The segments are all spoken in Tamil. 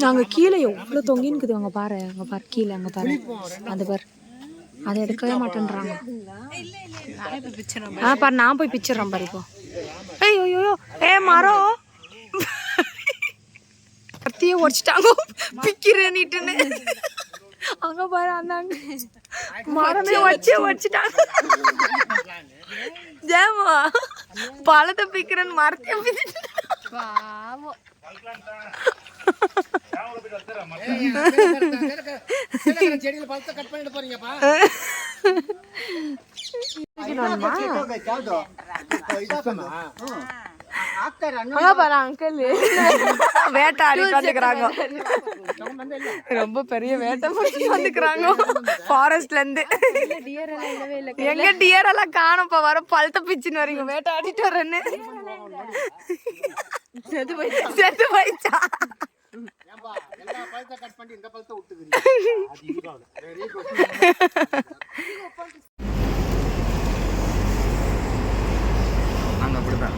நாங்க கீழே எவ்வளோ தொங்கின்னுக்குது அங்க பாரு அங்க பாரு கீழே அங்க பாரு. அது பாரு. அதை எடுக்கவே மாட்டேன்றாங்க. ஆ பாரு நான் போய் பிச்சிடுறேன் பாரு இப்போ. ஏய் ஐயோ ஏ மரம் கத்தியே உடச்சிட்டாங்க. பிக்கிறேன்னுட்டுன்னு அங்க பாரு அந்த அங்க மரமே வச்சு உடச்சிட்டாங்க ஜேமா பழத்தை பிக்கிறேன்னு மரத்தையே பிச்சுட்டு செடியில பழத்தை கட் பண்ணிட்டு போறீங்கப்பா அங்க பாரு அங்கிள் வேட்டாடிட்டு வந்துக்கிறாங்க ரொம்ப பெரிய வேட்டை முடிச்சு வந்துக்கிறாங்க. ஃபாரஸ்ட்ல இருந்து. எங்க டியர் எல்லாம் காணும்ப்பா வர பழத்தை பிச்சுன்னு வரீங்க வேட்டாடிட்டு வரேன்னு செத்து போயிடுச்சா செத்து போயிடுச்சா எல்லா பழத்தை கட் பண்ணி இந்த பழத்தை விட்டுக்கிறீங்க? வெரி குட் நாங்கள் அப்படி தான்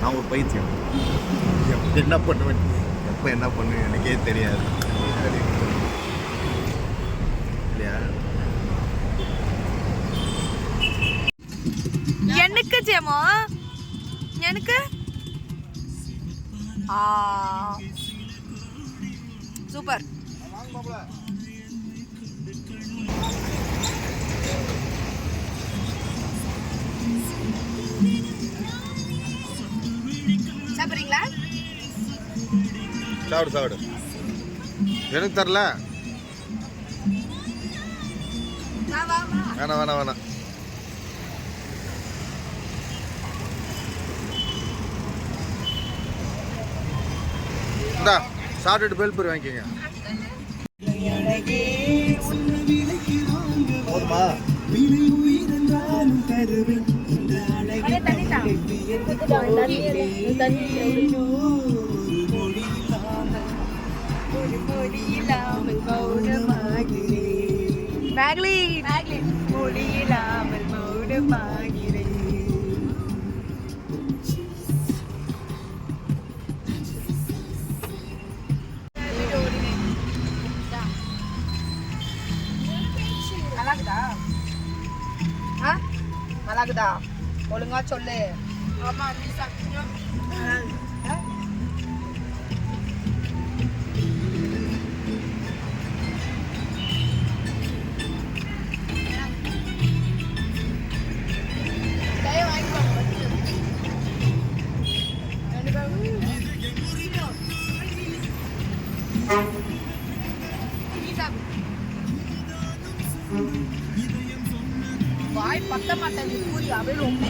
நான் ஒரு பைத்தியம். என்ன பண்ணுவேன்? எப்போ என்ன பண்ணுவேன் எனக்கே தெரியாது. இல்லையா? எனக்கு ஜெமோ எனக்கு? சூப்பர். சாப்பிடு சாப்பிடு எனக்கு தரல. வா வா வா வேணாம் வேணாம் வேணாம். இந்தா சாப்பிட்டுட்டு பேல்பூரி வாங்கிக்கோங்க. போதுமா? மேக்லின் மேக்லின் மொழியில்லாமல் மௌனமாகிறேன் நல்லாக்குதா ஆ நல்லாக்குதா ஒழுங்கா சொல்லு ஆமா நீ வாய் பத்த மாட்டேங்குது. பூரி அப்படியே ரொம்ப